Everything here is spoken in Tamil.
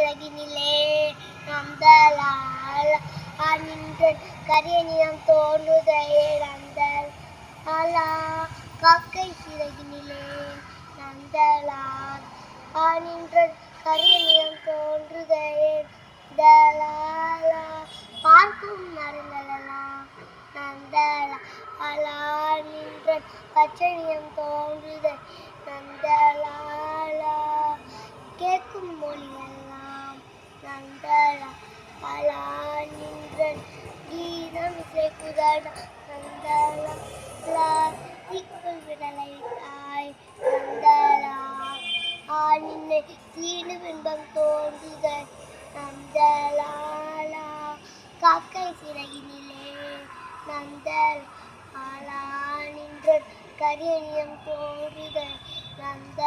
சிறகினிலே நந்தலால் நின்று கரிய நிலம் தோன்றுதையே அலா காக்கை சிறகினிலே நந்தலால் நின்று கரிய நிலம் தோன்றுதையே தலாலா பார்க்கும் நந்தலா அலா நின்ற பச்சை நிலம் தோன்றுதை நந்தலா நந்தலாலா நின்ற கீதம் இசைக்குதல் நந்தலாலா தீக்குள் விடலை தாய் நந்தலா நின்னை தீடு பின்பம் தோன்றுதல் நந்தலாலா காக்கை சிறகினிலே நந்தல் ஆலா நின்ற கரியனியம் தோன்றுதல் நந்த